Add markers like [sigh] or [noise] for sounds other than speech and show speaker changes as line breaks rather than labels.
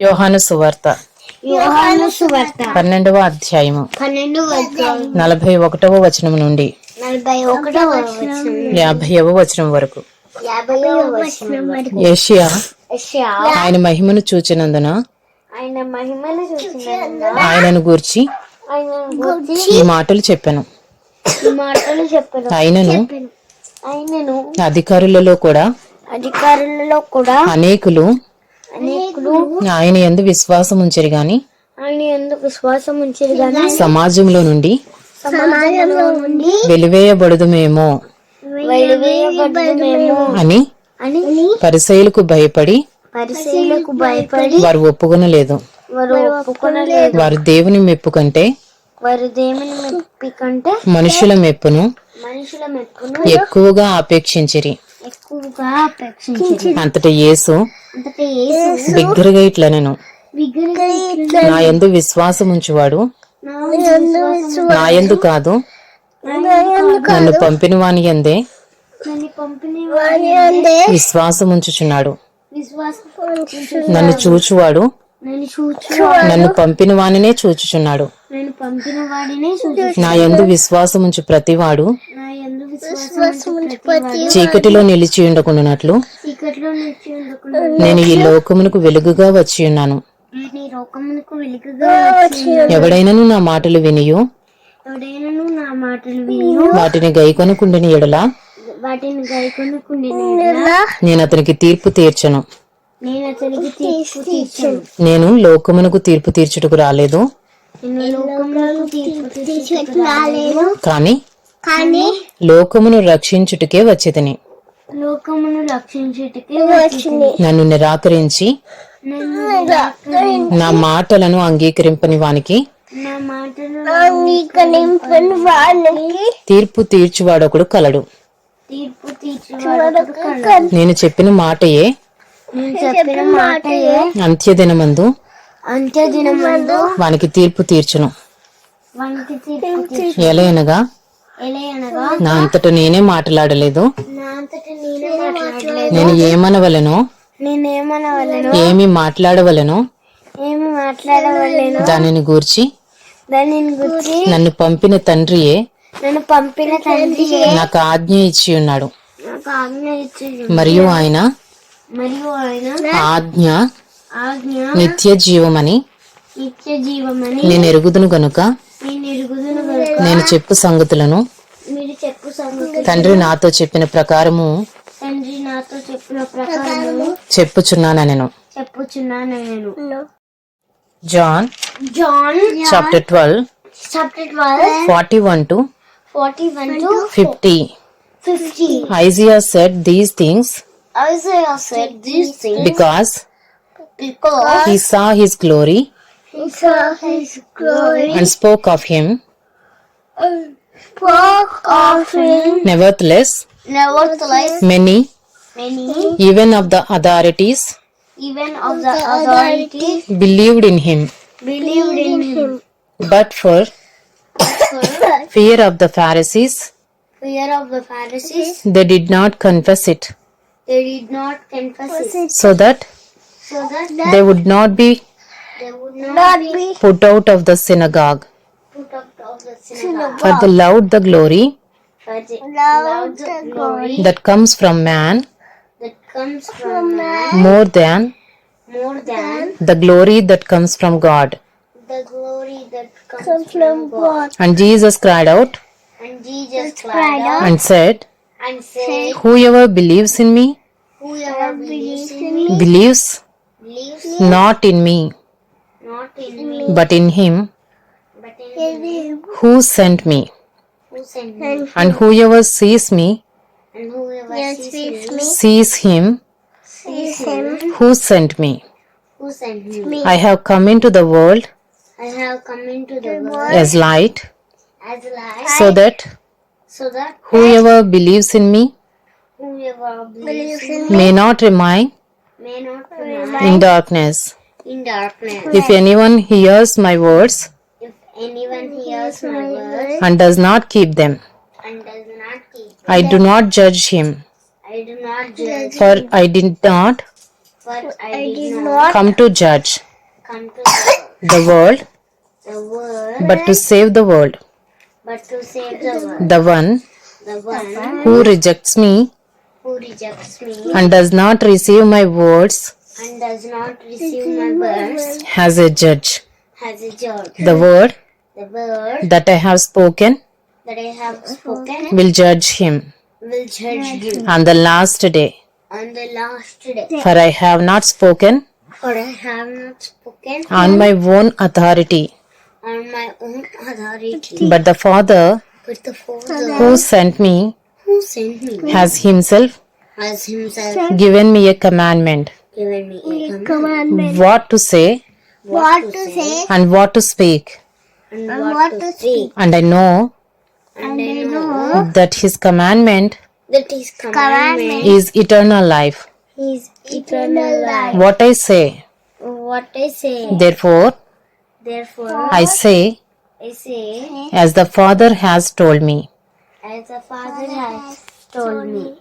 యోహాను సువార్త.
యోహాను సువార్త.
పన్నెండవ అధ్యాయము.
అధ్యాయం
నలభై ఒకటవ వచనం నుండి.
నలభై ఒకటవ వచనం.
యాభైవ వచనం వరకు. ఏషియా ఆయన మహిమను చూచినందున
ఆయన మహిమను చూసిన
ఆయనను గూర్చి ఈ మాటలు చెప్పాను.
ఈ మాటలు చెప్పను.
ఆయనను
ఆయనను
అధికారులలో కూడా
అధికారులలో కూడా
అనేకులు ఆయన ఎందు విశ్వాసం ఉంచరు గాని
ఆయన ఎందుకు విశ్వాసం ఉంచారు కానీ
సమాజంలో నుండి
సమాజంలో నుండి
వెలివేయబడుదుమేమో అని పరిసయులకు భయపడి
పరిశీలకు భయపడి
వారు ఒప్పుకొనలేదు.
వారు ఒప్పుకొనలేదు.
వారు దేవుని మెప్పు కంటే
వారు దేవుని మెప్పి కంటే
మనుషుల మెప్పును
మనుషుల మెప్పును
ఎక్కువగా ఆపేక్షించిరి
ఎక్కువగా
అంతటి యేసు బిగ్గరగా ఇట్లనెను
విగ్రహ
నా యందు విశ్వాసం ఉంచువాడు నా యందు కాదు నన్ను పంపిన వాని యందే
పంపిణీ
విశ్వాసం ఉంచుచున్నాడు
విశ్వాసం
నన్ను చూచువాడు
నేను చూచు
నన్ను పంపిన వానినే చూచుచున్నాడు
నేను పంపిన వాడినే సూచి
నా యందు విశ్వాసం ఉంచు ప్రతివాడు. చీకటిలో నిలిచి ఉండకుండానట్లు నేను ఈ లోకమునకు వెలుగుగా వచ్చి ఉన్నాను.
నేను ఈ లోకమునకు వెలుగుగా వచ్చి
ఎవడైనను నా మాటలు వినియు? వాటిని గైకొనకుండిన ఎడల? నేను అతనికి తీర్పు తీర్చను.
నేను అతనికి తీర్పు తీర్చను.
నేను లోకమునకు తీర్పు తీర్చుటకు రాలేదు.
నేను లోకమునకు తీర్పు తీర్చుటకు రాలేదు.
కాని
కానీ
లోకమును రక్షించుటకే వచ్చేదని
లోకమును రక్షించుటకే వచ్చింది.
నన్ను నిరాకరించి నా మాటలను అంగీకరింపని వానికి
నా మాటలు అంగీకరింపని వానికి
తీర్పు తీర్చువాడొకడు కలడు.
తీర్పు తీర్చువాడు
నేను చెప్పిన మాటయే
నేను చెప్పిన మాటయే
అంత్యదినమందు
అంత్య దినమందు
వానికి తీర్పు తీర్చును.
వానికి తీర్పు తీర్చు
ఎలయనగా
ఎలా అనగా
నా అంతట నేనే మాట్లాడలేదు.
నేనే
ఏమనవలెనో? ఏమి మాట్లాడవలెనో? దానిని గూర్చి నన్ను పంపిన తండ్రియే
నన్ను పంపిన తండ్రి
నాకు ఆజ్ఞ ఇచ్చి ఉన్నాడు. మరియు ఆయన
మరియు ఆయన
ఆజ్ఞ
ఆజ్ఞ
నిత్య జీవమని
నిత్య జీవమని
నేను ఎరుగుదును గనుక
నేను ఎరుగుదును గనుక
నేను చెప్పు సంగతులను.
మీరు చెప్పు సంగతి
తండ్రి నాతో చెప్పిన ప్రకారము
తండ్రి నాతో చెప్పిన ప్రకారము
చెప్పుచున్నాను నేను.
చెప్పుచున్నాను నేను.
John
John
chapter twelve
chapter twelve
forty one to
forty one to
fifty.
Fifty.
Isaiah said these things
Isaiah said these things
బికాస్
because
he saw his glory
he saw his glory
and spoke of him.
And spoke of him.
Nevertheless,
Nevertheless,
many,
many,
even of the authorities,
even of the authorities,
believed in him.
believed in him.
But for
For [coughs]
fear of the Pharisees,
fear of the Pharisees,
they did not confess it,
they did not confess it,
so that
so that
they would not be
they would not, be
put out of the synagogue.
put out of the synagogue.
For the loud the glory
For the loud the glory
that comes from man
that comes from man
more than
more than
the glory that comes from God.
the glory that comes from God.
And Jesus cried out
And Jesus cried out
and said,
and said,
Whoever believes in me
Whoever believes in me
believes
believes
not in me,
not in me,
but in him
but in him
who sent me.
me.
And whoever sees me
sees me
him who sent me.
me.
I have come into the world
I have come into the world
as light,
as light,
so that
so that
whoever believes in me
whoever believes in
may not remain
may not remain
in darkness.
in darkness.
If anyone hears my words
anyone hears my words
and does not keep them,
and does not keep,
I do not judge him,
I do not judge,
for I did not
but I did not
come to judge,
come to the
the world,
the world,
but to save the world.
but to save the world.
The one
The one
who rejects me
who rejects me
and does not receive my words
and does not receive my words
as a judge.
has a judge.
The word
The word
that I have spoken
that I have spoken
will judge him.
will judge you.
on the last day.
on the last day.
For I have not spoken
For I have not spoken
on my own authority,
on my own authority,
but the Father
but the Father
who sent me
who sent me
has himself
has himself
given me a commandment.
given me a command
what to say
what to say?
and what to speak.
And what to speak.
And I know
And I know
that his commandment
that his commandment
is eternal life.
is eternal life.
What I say,
What I say,
therefore,
therefore,
I say
I say,
as the Father has told me.
as the Father has told me.